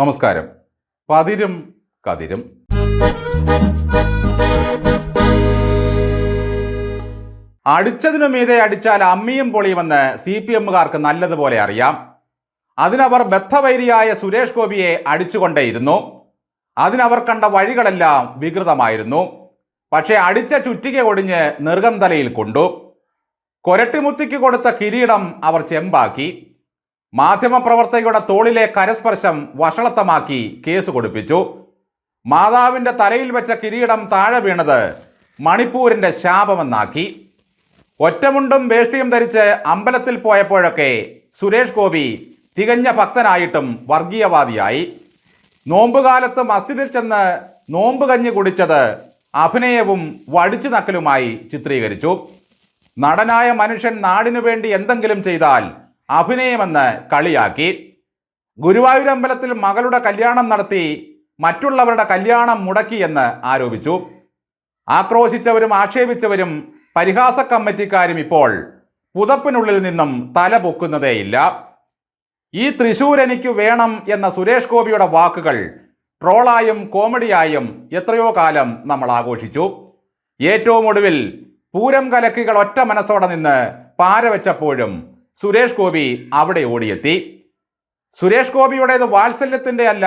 നമസ്കാരം. പതിരും കതിരും. അടിച്ചതിനു മീതെ അടിച്ചാൽ അമ്മിയും പൊളിയുമെന്ന് സി പി എമ്മുകാർക്ക് നല്ലതുപോലെ അറിയാം. അതിനവർ ബദ്ധവൈരിയായ സുരേഷ് ഗോപിയെ അടിച്ചുകൊണ്ടേയിരുന്നു. അതിനവർ കണ്ട വഴികളെല്ലാം വികൃതമായിരുന്നു. പക്ഷേ അടിച്ച ചുറ്റിക ഒടിഞ്ഞ് നിർഗം തലയിൽ കൊണ്ടു. കൊരട്ടിമുത്തിക്ക് കൊടുത്ത കിരീടം അവർ ചെമ്പാക്കി. മാധ്യമപ്രവർത്തകയുടെ തോളിലെ കരസ്പർശം വഷളത്തമാക്കി കേസ് കൊടുപ്പിച്ചു. മാതാവിന്റെ തലയിൽ വെച്ച കിരീടം താഴെ വീണത് മണിപ്പൂരിന്റെ ശാപമെന്നാക്കി. ഒറ്റമുണ്ടും വേഷ്ടിയും ധരിച്ച് അമ്പലത്തിൽ പോയപ്പോഴൊക്കെ സുരേഷ് ഗോപി തികഞ്ഞ ഭക്തനായിട്ടും വർഗീയവാദിയായി. നോമ്പുകാലത്ത് മസ്ജിദിൽ ചെന്ന് നോമ്പ് കഞ്ഞി കുടിച്ചത് അഭിനയവും വടിച്ചു നക്കലുമായി ചിത്രീകരിച്ചു. നടനായ മനുഷ്യൻ നാടിനു വേണ്ടി എന്തെങ്കിലും ചെയ്താൽ അഭിനയമെന്ന് കളിയാക്കി. ഗുരുവായൂരമ്പലത്തിൽ മകളുടെ കല്യാണം നടത്തി മറ്റുള്ളവരുടെ കല്യാണം മുടക്കിയെന്ന് ആരോപിച്ചു. ആക്രോശിച്ചവരും ആക്ഷേപിച്ചവരും പരിഹാസ കമ്മിറ്റിക്കാരും ഇപ്പോൾ പുതപ്പിനുള്ളിൽ നിന്നും തല പൊക്കുന്നതേയില്ല. ഈ തൃശൂർ എനിക്ക് വേണം എന്ന സുരേഷ് ഗോപിയുടെ വാക്കുകൾ ട്രോളായും കോമഡിയായും എത്രയോ കാലം നമ്മൾ ആഘോഷിച്ചു. ഏറ്റവും ഒടുവിൽ പൂരം കലക്കികൾ ഒറ്റ മനസ്സോടെ നിന്ന് പാരവെച്ചപ്പോഴും സുരേഷ് ഗോപി അവിടെ ഓടിയെത്തി. സുരേഷ് ഗോപിയുടേത് വാത്സല്യത്തിന്റെ അല്ല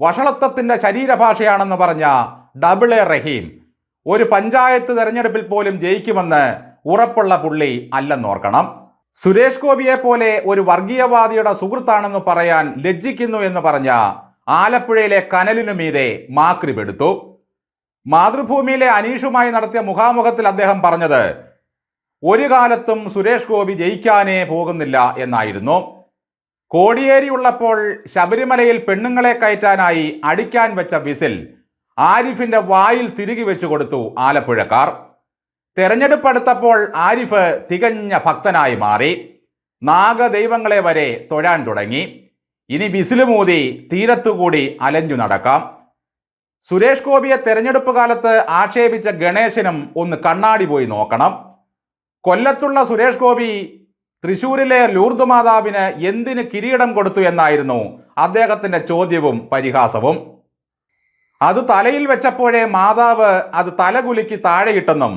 വഷളത്വത്തിന്റെ ശരീരഭാഷയാണെന്ന് പറഞ്ഞ ഡബിൾ എ റഹീം. ഒരു പഞ്ചായത്ത് തെരഞ്ഞെടുപ്പിൽ പോലും ജയിക്കുമെന്ന് ഉറപ്പുള്ള പുള്ളി അല്ലെന്നോർക്കണം. സുരേഷ് ഗോപിയെ പോലെ ഒരു വർഗീയവാദിയുടെ സുഹൃത്താണെന്ന് പറയാൻ ലജ്ജിക്കുന്നു എന്ന് പറഞ്ഞ ആലപ്പുഴയിലെ കനലിനു മീതെ മാക്രിപെടുത്തു മാതൃഭൂമിയിലെ അനീഷുമായി നടത്തിയ മുഖാമുഖത്തിൽ അദ്ദേഹം പറഞ്ഞത് ഒരു കാലത്തും സുരേഷ് ഗോപി ജയിക്കാനേ പോകുന്നില്ല എന്നായിരുന്നു. കോടിയേരി ഉള്ളപ്പോൾ ശബരിമലയിൽ പെണ്ണുങ്ങളെ കയറ്റാനായി അടിക്കാൻ വെച്ച വിസിൽ ആരിഫിന്റെ വായിൽ തിരികെ വെച്ചു കൊടുത്തു ആലപ്പുഴക്കാർ. തെരഞ്ഞെടുപ്പ് അടുത്തപ്പോൾ ആരിഫ് തികഞ്ഞ ഭക്തനായി മാറി. നാഗദൈവങ്ങളെ വരെ തൊഴാൻ തുടങ്ങി. ഇനി വിസിലുമൂതി തീരത്തുകൂടി അലഞ്ഞു നടക്കാം. സുരേഷ് ഗോപിയെ തെരഞ്ഞെടുപ്പ് കാലത്ത് ആക്ഷേപിച്ച ഗണേശനും ഒന്ന് കണ്ണാടി പോയി നോക്കണം. കൊല്ലത്തുള്ള സുരേഷ് ഗോപി തൃശൂരിലെ ലൂർദ് മാതാവിന് എന്തിന് കിരീടം കൊടുത്തു എന്നായിരുന്നു അദ്ദേഹത്തിന്റെ ചോദ്യവും പരിഹാസവും. അത് തലയിൽ വെച്ചപ്പോഴേ മാതാവ് അത് തലകുലുക്കി താഴെയിട്ടെന്നും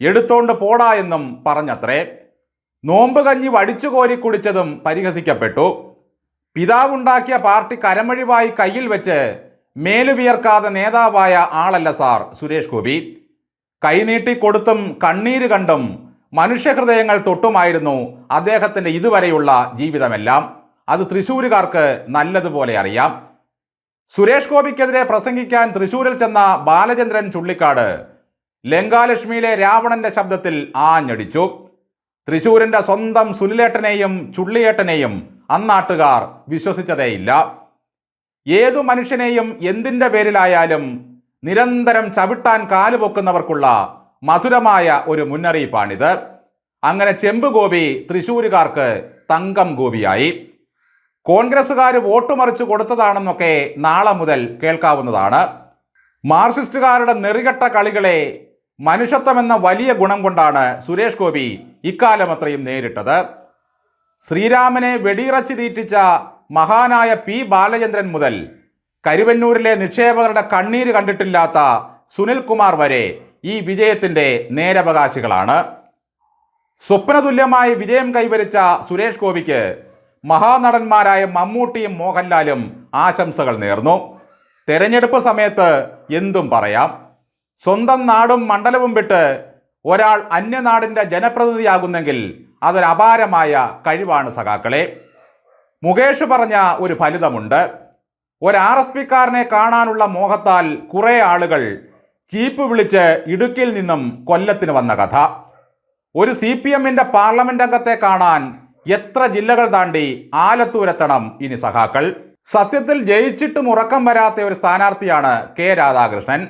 എടുത്തോണ്ട് പോടാ എന്നും പറഞ്ഞത്രേ. നോമ്പ് കഞ്ഞി വടിച്ചു കോരി കുടിച്ചതും പരിഹസിക്കപ്പെട്ടു. പിതാവുണ്ടാക്കിയ പാർട്ടി കരമഴിവായി കയ്യിൽ വെച്ച് മേലുവിയർക്കാതെ നേതാവായ ആളല്ല സാർ സുരേഷ് ഗോപി. കൈനീട്ടി കൊടുത്തും കണ്ണീര് കണ്ടും മനുഷ്യഹൃദയങ്ങൾ തൊട്ടുമായിരുന്നു അദ്ദേഹത്തിന്റെ ഇതുവരെയുള്ള ജീവിതമെല്ലാം. അത് തൃശ്ശൂരുകാർക്ക് നല്ലതുപോലെ അറിയാം. സുരേഷ് ഗോപിക്കെതിരെ പ്രസംഗിക്കാൻ തൃശ്ശൂരിൽ ചെന്ന ബാലചന്ദ്രൻ ചുള്ളിക്കാട് ലങ്കാലക്ഷ്മിയിലെ രാവണന്റെ ശബ്ദത്തിൽ ആഞ്ഞടിച്ചു. തൃശ്ശൂരിന്റെ സ്വന്തം സുനിലേട്ടനെയും ചുള്ളിയേട്ടനെയും അന്നാട്ടുകാർ വിശ്വസിച്ചതേയില്ല. ഏതു മനുഷ്യനെയും എന്തിന്റെ പേരിലായാലും നിരന്തരം ചവിട്ടാൻ കാലുപൊക്കുന്നവർക്കുള്ള മധുരമായ ഒരു മുന്നറിയിപ്പാണിത്. അങ്ങനെ ചെമ്പ് ഗോപി തൃശ്ശൂരുകാർക്ക് തങ്കം ഗോപിയായി. കോൺഗ്രസ്സുകാർ വോട്ട് മറിച്ച് കൊടുത്തതാണെന്നൊക്കെ നാളെ മുതൽ കേൾക്കാവുന്നതാണ്. മാർക്സിസ്റ്റുകാരുടെ നെറികെട്ട കളികളെ മനുഷ്യത്വമെന്ന വലിയ ഗുണം കൊണ്ടാണ് സുരേഷ് ഗോപി ഇക്കാലം അത്രയും നേരിട്ടത്. ശ്രീരാമനെ വെടിയിറച്ചി തീറ്റിച്ച മഹാനായ പി ബാലചന്ദ്രൻ മുതൽ കരുവന്നൂരിലെ നിക്ഷേപകരുടെ കണ്ണീര് കണ്ടിട്ടില്ലാത്ത സുനിൽകുമാർ വരെ ഈ വിജയത്തിന്റെ നേരവകാശികളാണ്. സ്വപ്നതുല്യമായി വിജയം കൈവരിച്ച സുരേഷ് ഗോപിക്ക് മഹാനടന്മാരായ മമ്മൂട്ടിയും മോഹൻലാലും ആശംസകൾ നേർന്നു. തെരഞ്ഞെടുപ്പ് സമയത്ത് എന്തും പറയാം. സ്വന്തം നാടും മണ്ഡലവും വിട്ട് ഒരാൾ അന്യനാടിന്റെ ജനപ്രതിനിധിയാകുന്നെങ്കിൽ അതൊരപാരമായ കഴിവാണ് സഖാക്കളെ. മുകേഷ് പറഞ്ഞ ഒരു ഫലിതമുണ്ട്. ഒരു ആർ എസ് പിക്കാരനെ കാണാനുള്ള മോഹത്താൽ കുറേ ആളുകൾ ചീപ്പ് വിളിച്ച് ഇടുക്കിയിൽ നിന്നും കൊല്ലത്തിന് വന്ന കഥ. ഒരു സി പി എമ്മിന്റെ പാർലമെന്റ് അംഗത്തെ കാണാൻ എത്ര ജില്ലകൾ താണ്ടി ആലത്തൂരെത്തണം ഇനി സഖാക്കൾ. സത്യത്തിൽ ജയിച്ചിട്ടും ഉറക്കം വരാത്ത ഒരു സ്ഥാനാർത്ഥിയാണ് കെ രാധാകൃഷ്ണൻ.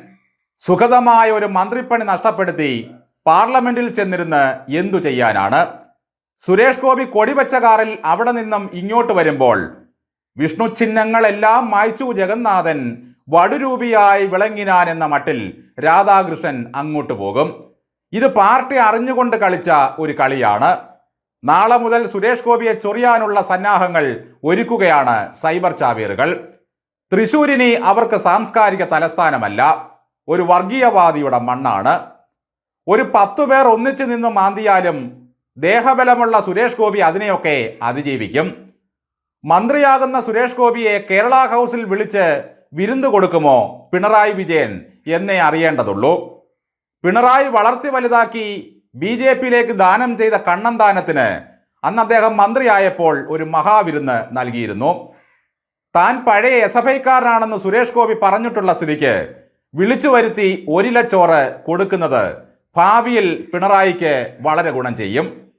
സുഖതമായ ഒരു മന്ത്രിപ്പണി നഷ്ടപ്പെടുത്തി പാർലമെന്റിൽ ചെന്നിരുന്ന് എന്തു ചെയ്യാനാണ്? സുരേഷ് ഗോപി കൊടിവെച്ച കാറിൽ അവിടെ നിന്നും ഇങ്ങോട്ട് വരുമ്പോൾ വിഷ്ണു ചിഹ്നങ്ങളെല്ലാം മായ്ച്ചു ജഗന്നാഥൻ വടുരൂപിയായി വിളങ്ങിനാൻ എന്ന മട്ടിൽ രാധാകൃഷ്ണൻ അങ്ങോട്ട് പോകും. ഇത് പാർട്ടി അറിഞ്ഞുകൊണ്ട് കളിച്ച ഒരു കളിയാണ്. നാളെ മുതൽ സുരേഷ് ഗോപിയെ ചൊറിയാനുള്ള സന്നാഹങ്ങൾ ഒരുക്കുകയാണ് സൈബർ ചാവേറുകൾ. തൃശൂരിനി അവർക്ക് സാംസ്കാരിക തലസ്ഥാനമല്ല ഒരു വർഗീയവാദിയുടെ മണ്ണാണ്. ഒരു പത്തു പേർ ഒന്നിച്ചു നിന്ന് മാന്തിയാലും ദേഹബലമുള്ള സുരേഷ് ഗോപി അതിനെയൊക്കെ അതിജീവിക്കും. മന്ത്രിയാകുന്ന സുരേഷ് ഗോപിയെ കേരള ഹൗസിൽ വിളിച്ച് വിരുന്ന് കൊടുക്കുമോ പിണറായി വിജയൻ? എന്നേ അറിയേണ്ടതുള്ളൂ. പിണറായി വളർത്തി വലുതാക്കി ബി ജെ പിയിലേക്ക് ദാനം ചെയ്ത കണ്ണൻ ദാനത്തിന് അന്ന് അദ്ദേഹം മന്ത്രിയായപ്പോൾ ഒരു മഹാവിരുന്ന് നൽകിയിരുന്നു. താൻ പഴയ എസ് എഫ് ഐക്കാരനാണെന്ന് സുരേഷ് ഗോപി പറഞ്ഞിട്ടുള്ള സ്ഥിതിക്ക് വിളിച്ചു വരുത്തി ഒരിലച്ചോറ് കൊടുക്കുന്നത് ഭാവിയിൽ പിണറായിക്ക് വളരെ ഗുണം ചെയ്യും.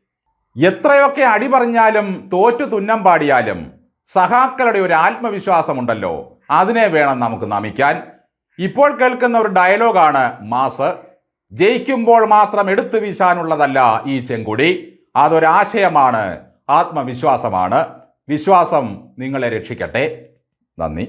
എത്രയൊക്കെ അടി പറഞ്ഞാലും തോറ്റു തുന്നം പാടിയാലും സഹാക്കളുടെ ഒരു ആത്മവിശ്വാസമുണ്ടല്ലോ. അതിനെ വേണം നമുക്ക് നമിക്കാൻ. ഇപ്പോൾ കേൾക്കുന്ന ഒരു ഡയലോഗാണ് മാസ് ജയിക്കുമ്പോൾ മാത്രം എടുത്തു വീശാനുള്ളതല്ല ഈ ചെങ്കുടി. അതൊരാശയമാണ് ആത്മവിശ്വാസമാണ്. വിശ്വാസം നിങ്ങളെ രക്ഷിക്കട്ടെ. നന്ദി.